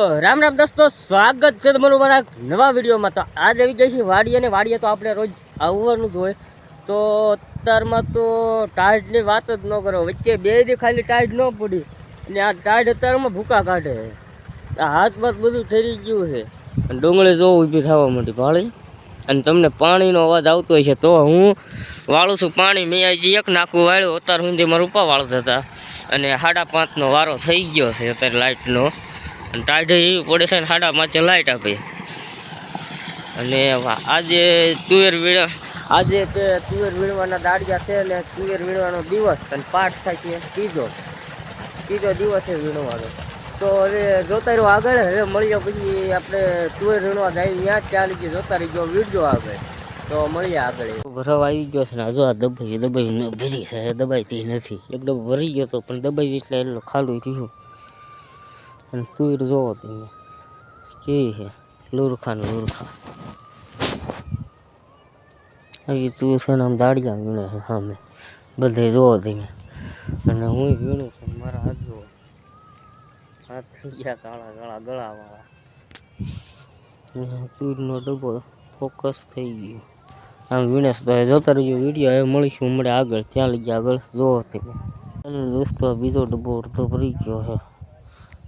રામ રામ દોસ્તો, સ્વાગત છે તમારું મારા નવા વિડીયોમાં. તો આજ આવી ગઈ છે વાડી અને વાડીએ તો આપણે રોજ આવવાનું જ હોય. તો અત્યારમાં તો ટાઢની વાત જ ન કરો, વચ્ચે બે દી ખાલી ટાઢ ન પડી. અને આ ટાઢ અત્યારમાં ભૂકા કાઢે આ હાથ બાથ બધું ઠરી ગયું છે. અને ડુંગળી જો ઊભી થવા માંડી ભાળી. અને તમને પાણીનો અવાજ આવતો હોય છે તો હું વાળું છું પાણી. મેં હજી એક નાખું વાળ્યું, અત્યાર સુધી મારા ઉપા વાળો હતા. અને સાડા પાંચનો વારો થઈ ગયો છે અત્યારે લાઇટનો અને ટાઢે એવી પડે છે ને સાડા પાંચે લાઇટ આપી. અને આજે તુવેર વીણ આજે તે તુવેર વીણવાના દાડિયા છે ને તુવેર વીણવાનો દિવસ અને પાઠ થાય છે ત્રીજો. ત્રીજો દિવસ છે વીણવાનો. તો હવે જોતા રહ્યો આગળ, હવે મળીએ પછી આપણે તુવેર વીણવા જાય ત્યાં જ ચાલી ગયો જોતા રહીજો વીડજો આગળ. તો મળીએ આગળ. ભરવા આવી ગયો છે ને, હજુ આ દબાઈ દબાઈ ભરી છે દબાઈતી નથી. એકદમ ભરી ગયો તો પણ દબાઈ એટલે એટલું ખાલું થયું. અને તુર જોવો તમે કેવી છે લુરખા ને લુરખા આવી તુર છે ને આમ દાડિયા વીણે છે સામે બધે જોવો તમે અને હું વીણું છું મારા હાથ જોવો હાથ થઈ ગયા કાળા કાળા ગળાવાળા તુરનો ડબ્બો ફોકસ થઈ ગયો આમ વીણેશ તો હવે જોતા રહીજો વીડિયો હવે મળીશું મળે આગળ ત્યાં લઈ આગળ જોવો તમે અને દોસ્તો આ બીજો ડબ્બો અડધો ભરી ગયો છે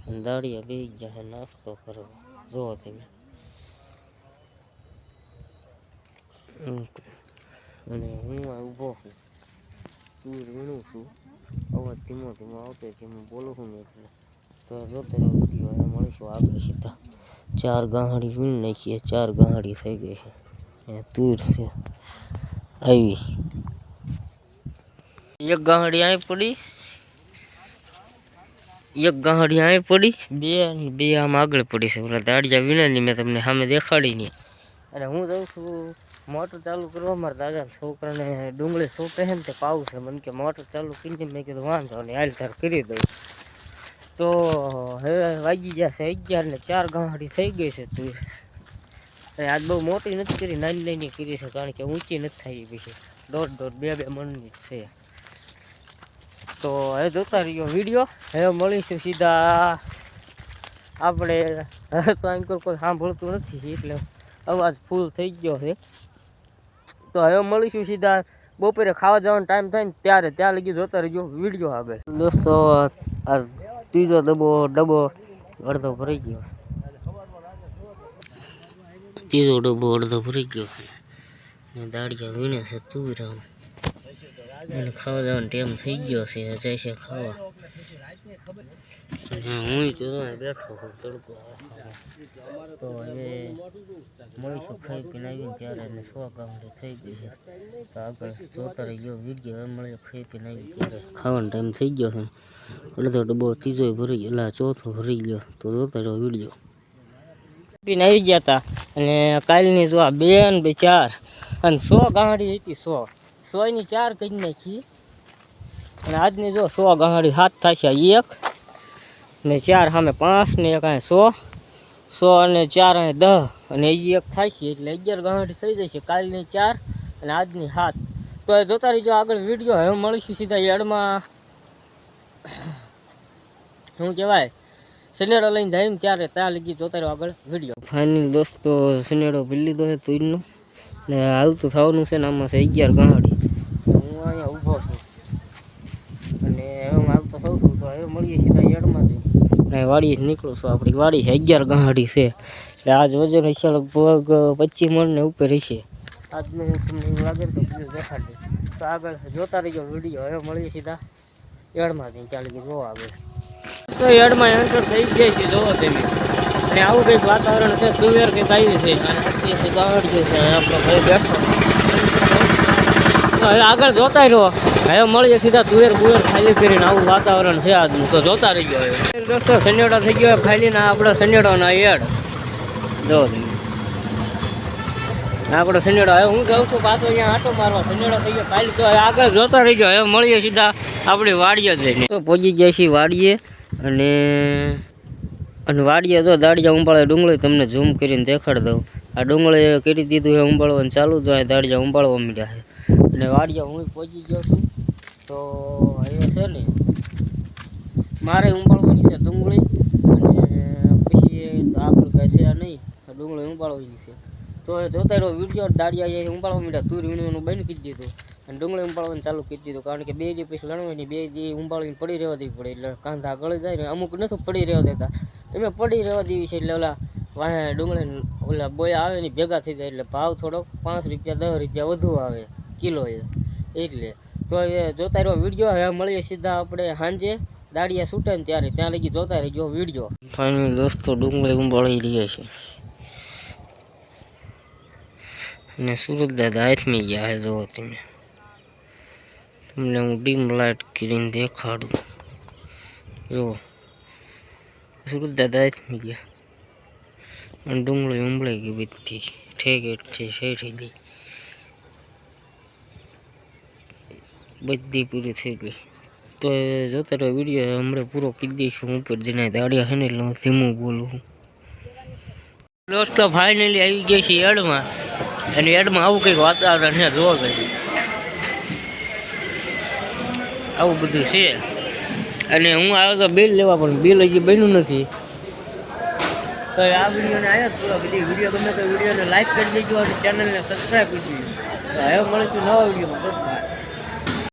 અને દાડિયા બેસી ગયા છે નાસ્તો કરવા જોવો તમે હમ. અને હું આ ઊભો છું તું વીણું છું અવાજ ધીમો ધીમો આવતો હોય ધીમો બોલું છું ને એટલે તો જોતા રહ્યો વીડિયો હવે મળીશું આગળ સીધા ચાર ગાંહડી વીણ નાખીએ ચાર ગાંહડી થઈ ગઈ છે એ તુર છે આવી એક ગાંહડી અહીં પડી એક ગાંડી અહીં પડી, બે બે આમ આગળ પડી છે. ઓલા દાડિયા વિનાની મેં તમને સામે દેખાડી નહીં અને હું જાઉં છું, મોટર ચાલુ કરવા. મારા દાદા છોકરાને ડુંગળી સોંપે છે ને તે પાવું છે. મને કે મોટર ચાલુ કરીને મેં કીધું, વાંધો નહીં, હાલ તાર કરી દઉં. તો હવે વાગી જશે અગિયાર ને ચાર ગાંડી થઈ ગઈ છે તું. અને આજ બહુ મોટી નથી કરી નાની નાની કરી છે. કારણ કે ઊંચી નથી થઈ પછી દોઢ દોઢ બે બે મણની છે. તો હવે જોતા રહ્યો વીડિયો. હવે મળીશું સીધા. આપણે તો એમ કોઈ સાંભળતું નથી, એટલે અવાજ ફૂલ થઈ ગયો છે. તો હવે મળીશું સીધા. બપોરે ખાવા જવાનો ટાઈમ થાય ને ત્યારે ત્યાં લગી જોતા રહીજો વીડિયો આગળ. દોસ્તો, આ ત્રીજો ડબ્બો ડબ્બો અડધો ભરાઈ ગયો. ત્રીજો ડબ્બો અડધો ભરાઈ ગયો દાડિયા વીણે છે તુરામ એને ખાવા જવાનો ટાઈમ થઈ ગયો છે જાય છે ખાવા. હું તો બેઠો તો હવે મળીશું ખાઈ પીને આવીને ત્યારે એને સો ગામડી થઈ ગયું છે. તો આગળ જોતા રહી ગયો વીડિયો હવે ખાઈ પીને આવી ત્યારે ખાવાનો ટાઈમ થઈ ગયો છે. અડધો ડબ્બો ત્રીજો ભરી ગયો, એટલે ચોથો ભરી ગયો. તો જોતા રહ્યો વીડિયો. પીને આવી ગયા હતા અને કાલની જો આ બે ને બે ચાર, અને સો ગાંડી હતી સો. સોની ચાર કરી નાખી. અને આજની જો સો ગાડી હાથ થશે એક, ને ચાર સામે પાંચ, ને એક અહીં સો. સો અને ચાર અહીં દહ, અને એ એક છે એટલે અગિયાર ગહાડી થઈ જશે કાલની ચાર અને આજની હાથ. તો એ જોતા રહીજો આગળ વીડિયો હવે મળીશું સીધા યાર્ડમાં. શું કહેવાય? સનેડો લઈને જાય ને ત્યારે ત્યાં લગી જોતા રહ્યો આગળ વીડિયો. ફાઇનલ દોસ્તો સનેડો ભીલી દો તુરનો ને હાલતું થવાનું છે ને આમાં છે અગિયાર ગાંડી. હું અહીંયા ઊભો છું. અને હું આવતો થઉં છું, તો હવે મળીએ સીધા યાર્ડમાંથી. ને વાડીએ જ નીકળું છું આપણી. વાડી છે અગિયાર ગાંડી છે. એટલે આજ વજન હશે લગભગ પચીસ મણ ને ઉપર હશે. આજનું હું તમને લાગે તો બીજું દેખાડી તો આગળ જોતા રહીજો વીડિયો. હવે મળીએ સીધા યાર્ડમાંથી. ચાલી ગઈ જોવા આગળ તો યાર્ડમાં એન્ટર થઈ જાય છે, જોવો તમે. અને આવું કંઈક વાતાવરણ છે તુવેર કંઈક આવી છે. અને અત્યારે ગાવડ જે છે આપણો ભાઈ બેઠો. હવે આગળ જોતા રહ્યો હવે મળીએ સીધા તુવેર બુવેર ખાલી કરીને આવું વાતાવરણ છે આજનું. તો જોતા રહી ગયો દોસ્તો સનેડો થઈ ગયો ખાલીને આપણો સનેડોના એડ જો. આપણો સનેડો હવે હું જાઉં છું, પાછો અહીંયા આંટો મારવા. સનેડો થઈ ગયો ખાલી તો આગળ જોતા રહી ગયો હવે મળીએ સીધા આપણી વાડીએ જઈને. તો પહોંચી ગયા છીએ વાડીએ અને અને વાડીએ જો દાડિયા ઉંબાળે ડુંગળી તમને ઝૂમ કરીને દેખાડી દઉં. આ ડુંગળી કરી દીધું એ ઉંબાળવાનું ચાલુ જ હોય દાડિયા ઉંબાળવા માંડ્યા છે. અને વાડિયા હું પહોંચી ગયો છું, તો એ છે ને, મારે ઉંબાળવાની છે ડુંગળી, અને પછી ઉંબાળવાની છે. તો એ જોતા રહ્યો વીડિયો દાડિયા ઉંબાળવા માંડ્યા તુર વીણવાનું બંધ કરી દીધું. અને ડુંગળી ઉંબાળવાનું ચાલુ કરી દીધું, કારણ કે બે જે પછી લણવાની, બે જે ઉંબાળીને પડી રહેવા દેવી પડે, એટલે કાંધા ગળી જાય ને, અમુક નથી પડી રહેવા દેતા. એમે પડી રહેવા દેવી છે એટલે ઓલા વાહે ડુંગળી ઓલા બોયા આવે ને ભેગા થઈ જાય એટલે ભાવ થોડોક પાંચ રૂપિયા, દસ રૂપિયા વધુ આવે કિલો એટલે તો એ જોતા રહ્યો વીડિયો, હવે મળીએ સીધા આપણે સાંજે. દાડિયા છૂટે ને ત્યારે, ત્યાં લગી જોતા રહીજો વીડિયો. ફાઇનલ દોસ્તો, ડુંગળી ઉંબાળી રહ્યા છે. અને સુરત દાદા હાથમી ગયા હે જુઓ તમે. તમને હું ડીમ લાઇટ કરીને દેખાડું. જુઓ. સુરત દાદા હાથમી ગયા અને ડુંગળી ઉંબળાઈ ગઈ બધી ઠેકેઠથી શેઠી ગઈ બધી પૂરી થઈ ગઈ તો જોતા રહ્યો વીડિયો હમણાં પૂરો કરી દઈશું હું ઉપર જઈને દાડિયા છે ને એટલે હું ધીમું બોલું છું દોસ્તો ફાઇનલી આવી ગઈ છે એડમાં અને એડમાં આવું કંઈક વાતાવરણ છે જોવા ગયું આવું બધું છે અને હું આવ્યો તો બિલ લેવા, પણ બિલ હજી બન્યું નથી. તો આ વિડીયોને આવ્યો પૂરો બધી વીડિયો ગમે તો વિડીયોને લાઈક કરી દેજો અને ચેનલને સબસ્ક્રાઈબ કરી દેજો. હવે મળીશું નવા વિડીયોમાં.